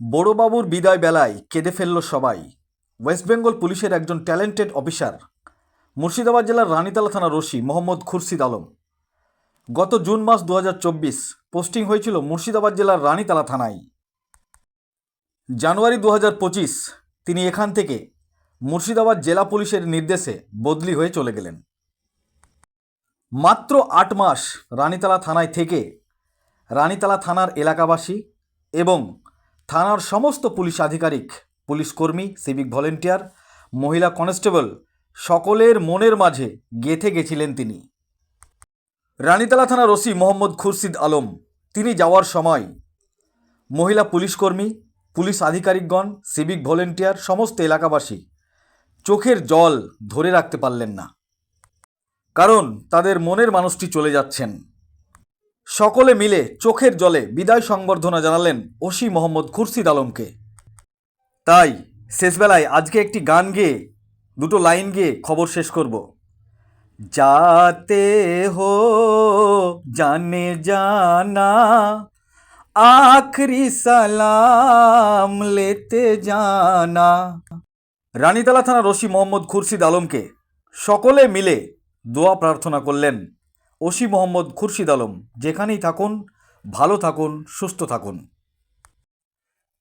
বড়বাবুর বিদায় বেলায় কেঁদে ফেলল সবাই। ওয়েস্ট বেঙ্গল পুলিশের একজন ট্যালেন্টেড অফিসার, মুর্শিদাবাদ জেলার রানীতলা থানার রশি মোহাম্মদ খুরশিদ আলম। গত জুন মাস দু হাজার চব্বিশ পোস্টিং হয়েছিল মুর্শিদাবাদ জেলার রানীতলা থানায়। জানুয়ারি দু তিনি এখান থেকে মুর্শিদাবাদ জেলা পুলিশের নির্দেশে বদলি হয়ে চলে গেলেন। মাত্র আট মাস রানীতলা থানায় থেকে রানীতলা থানার এলাকাবাসী এবং থানার সমস্ত পুলিশ আধিকারিক, পুলিশ কর্মী সিভিক ভলেন্টিয়ার মহিলা কনস্টেবল সকলের মনের মাঝে গেঁথে গেছিলেন তিনি। রানীতলা থানার ওসি মোহাম্মদ খুরশিদ আলম, তিনি যাওয়ার সময় মহিলা পুলিশকর্মী পুলিশ আধিকারিকগণ সিভিক ভলেন্টিয়ার সমস্ত এলাকাবাসী চোখের জল ধরে রাখতে পারলেন না। কারণ তাদের মনের মানুষটি চলে যাচ্ছেন। সকলে মিলে চোখের জলে বিদায় সংবর্ধনা জানালেন ওসি মোহাম্মদ খুরশিদ আলমকে। তাই শেষবেলায় আজকে একটি গান গেয়ে, দুটো লাইন গেয়ে খবর শেষ করব। যাতে হো জানে জানা, আখরি সালাম লেতে জানা। রানীতলা থানার ওসি মোহাম্মদ খুরশিদ আলমকে সকলে মিলে দোয়া প্রার্থনা করলেন। ওসি মোহাম্মদ খুরশিদ আলম। যেখানেই থাকুন, ভালো থাকুন, সুস্থ থাকুন।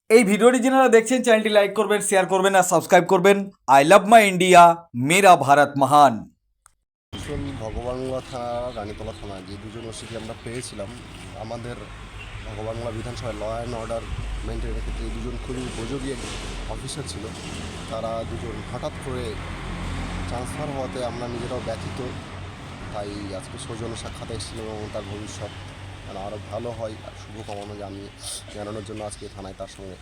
এই ভিডিওটি যারা দেখছেন, চ্যানেলটি লাইক করবেন, শেয়ার করবেন আর সাবস্ক্রাইব করবেন। আই লাভ মাই ইন্ডিয়া, মেরা ভারত মহান। ভগবানগোলা থানা, রানীতলা থানা, যে দুজন ওসিকে আমরা পেয়েছিলাম, আমাদের ভগবানগোলা বিধানসভায় ল অ্যান্ড অর্ডার মেনটেনের ক্ষেত্রে দুজন খুবই উপযোগী অফিসার ছিল। তারা দুজন হঠাৎ করে ট্রান্সফার হওয়াতে আমরা নিজেরাও ব্যথিত। তাই আজকে সৌজন্য সাক্ষাৎ এসেছিলাম এবং তার ভবিষ্যৎ যেন আরও ভালো হয় আর শুভকামনা জানিয়ে জানানোর জন্য আজকে থানায় তার সঙ্গে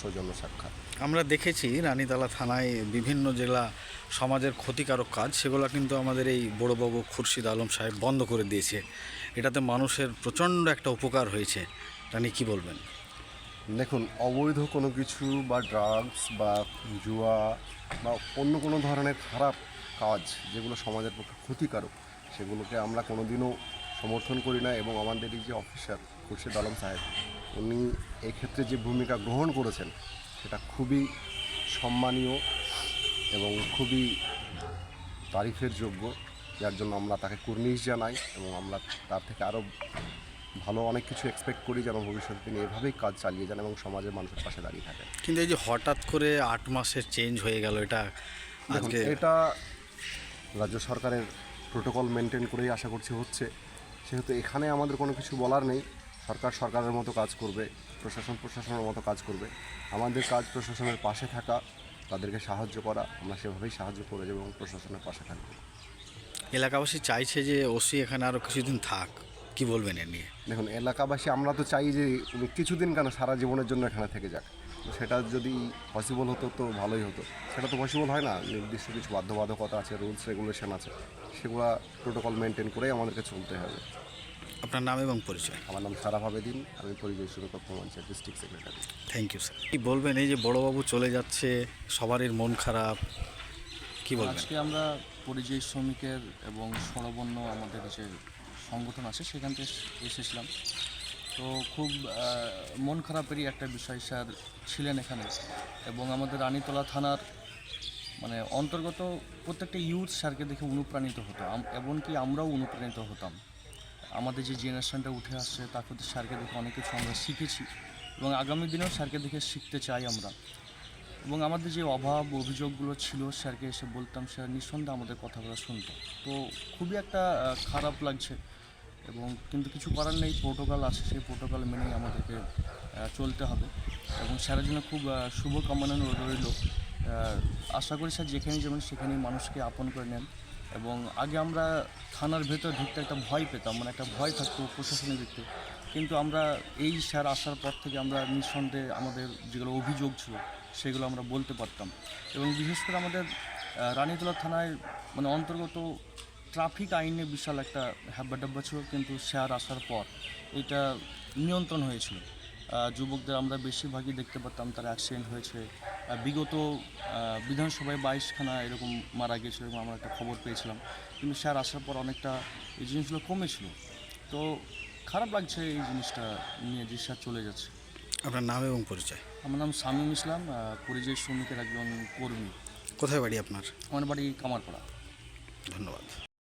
সৌজন্য সাক্ষাৎ। আমরা দেখেছি রানীতলা থানায় বিভিন্ন জেলা সমাজের ক্ষতিকারক কাজ, সেগুলো কিন্তু আমাদের এই বড়োবাবু খুরশিদ আলম সাহেব বন্ধ করে দিয়েছে। এটাতে মানুষের প্রচণ্ড একটা উপকার হয়েছে। নিয়ে কী বলবেন? দেখুন, অবৈধ কোনো কিছু বা ড্রাগস বা জুয়া বা অন্য কোনো ধরনের খারাপ কাজ যেগুলো সমাজের পক্ষে ক্ষতিকারক, সেগুলোকে আমরা কোনোদিনও সমর্থন করি না এবং আমাদের এই যে অফিসার খুরশেদ আলম সাহেব, উনি এক্ষেত্রে যে ভূমিকা গ্রহণ করেছেন, সেটা খুবই সম্মানীয় এবং খুবই তারিফের যোগ্য। যার জন্য আমরা তাকে কুর্নিশ জানাই এবং আমরা তার থেকে আরও ভালো অনেক কিছু এক্সপেক্ট করি যেন ভবিষ্যতে তিনি এভাবেই কাজ চালিয়ে যান এবং সমাজের মানুষের পাশে দাঁড়িয়ে থাকেন। কিন্তু এই যে হঠাৎ করে আট মাসের চেঞ্জ হয়ে গেল এটা আজকে এটা রাজ্য সরকারের প্রোটোকল মেনটেন করেই আশা করছি হচ্ছে। সেহেতু এখানে আমাদের কোনো কিছু বলার নেই। সরকার সরকারের মতো কাজ করবে প্রশাসন প্রশাসনের মতো কাজ করবে। আমাদের কাজ প্রশাসনের পাশে থাকা তাদেরকে সাহায্য করা আমরা সেভাবেই সাহায্য করে যাব এবং প্রশাসনের পাশে থাকব। এলাকাবাসী চাইছে যে ওসি এখানে আরও কিছুদিন থাক। কি বলবেন এ নিয়ে? দেখুন এলাকাবাসী আমরা তো চাই যে উনি কিছুদিন কেন সারা জীবনের জন্য এখানে থেকে যাক। তো সেটা যদি পসিবল হতো তো ভালোই হতো। সেটা তো পসিবল হয় না। নির্দিষ্ট কিছু বাধ্যবাধকতা আছে রুলস রেগুলেশন আছে। সেগুলো প্রোটোকল মেনটেন করেই আমাদেরকে চলতে হবে। আপনার নাম এবং পরিচয়? আমার নাম সারা ভাবেদিন। আমি পরিচয় সুরক্ষা panchayat district secretary thank you sir কি বলবেন? এই যে বড়বাবু চলে যাচ্ছে সবারই মন খারাপ। কি বলবেন? আজকে আমরা পরিযায়ী শ্রমিকের এবং স্বরবর্ণ আমাদের যে সংগঠন আছে, সেখান থেকে এসেছিলাম। তো খুব মন খারাপেরই একটা বিষয় স্যার ছিলেন এখানে। এবং আমাদের রানীতলা থানার মানে অন্তর্গত প্রত্যেকটা ইউথ স্যারকে দেখে অনুপ্রাণিত হতো। এমনকি আমরাও অনুপ্রাণিত হতাম। আমাদের যে জেনারেশনটা উঠে আসছে তাকে স্যারকে দেখে অনেক কিছু আমরা শিখেছি। এবং আগামী দিনেও স্যারকে দেখে শিখতে চাই আমরা। এবং আমাদের যে অভাব, অভিযোগগুলো ছিল, স্যারকে এসে বলতাম, স্যার, নিঃসন্দেহে আমাদের কথাগুলো শুনতো। তো খুবই একটা খারাপ লাগছে। এবং কিন্তু কিছু করার নেই প্রোটোকল আছে সেই প্রোটোকল মেনেই আমাদেরকে চলতে হবে। এবং স্যারের জন্য খুব আহ, শুভ কামনা রইল। আশা করি স্যার যেখানেই যাবেন সেখানেই মানুষকে আপন করে নেন। এবং আগে আমরা থানার ভেতর ঢুকতে একটা ভয় পেতাম মানে একটা ভয় থাকতো প্রশাসনের দিক থেকে কিন্তু আমরা এই স্যার আসার পর থেকে আমরা নিঃসন্দেহে আমাদের যেগুলো অভিযোগ ছিল সেগুলো আমরা বলতে পারতাম। এবং বিশেষ করে আমাদের রানীতলা থানায় মানে অন্তর্গত ট্রাফিক আইনে বিশাল একটা হ্যাব্বাডাব্বা ছিল কিন্তু শেয়ার আসার পর এটা নিয়ন্ত্রণ হয়েছিল। যুবকদের আমরা বেশিরভাগই দেখতে পারতাম তার অ্যাক্সিডেন্ট হয়েছে। বিগত বিধানসভায় বাইশখানা এরকম মারা গেছিল এবং আমরা একটা খবর পেয়েছিলাম। কিন্তু স্যার আসার পর অনেকটা এই জিনিসগুলো কমেছিল। তো খারাপ লাগছে এই জিনিসটা নিয়ে যে স্যার চলে যাচ্ছে। আপনার নাম এবং পরিচয়? আমার নাম শামীম ইসলাম পরিযায়ী শ্রমিকের একজন কর্মী। কোথায় বাড়ি আপনার? আমার বাড়ি কামারপাড়া। ধন্যবাদ।